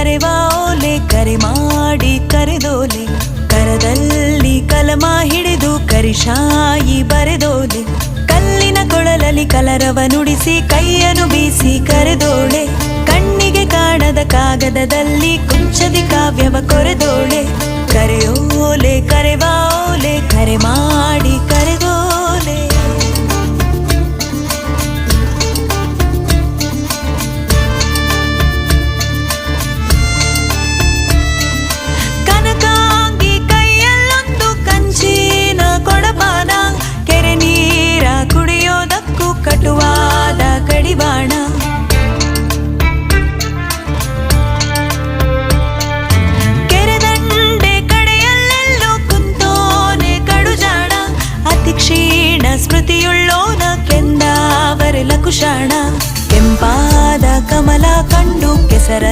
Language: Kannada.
ಕರೆವಾ ಓಲೆ ಕರೆ ಮಾಡಿ ಕರೆದೋಲೆ, ಕರದಲ್ಲಿ ಕಲಮ ಹಿಡಿದು ಕರಿಶಾಯಿ ಬರೆದೋಲೆ, ಕಲ್ಲಿನ ಕೊಳಲಲ್ಲಿ ಕಲರವ ನುಡಿಸಿ ಕೈಯನ್ನು ಬೀಸಿ ಕರೆದೋಳೆ, ಕಣ್ಣಿಗೆ ಕಾಣದ ಕಾಗದದಲ್ಲಿ ಕುಂಚದಿ ಕಾವ್ಯವ ಕೊರೆದೋಳೆ ಸ್ಮೃತಿಯುಳ್ಳೋನ ಕೆಂದ ಬರೆಲ ಕುಶಾಣ ಕೆಂಪಾದ ಕಮ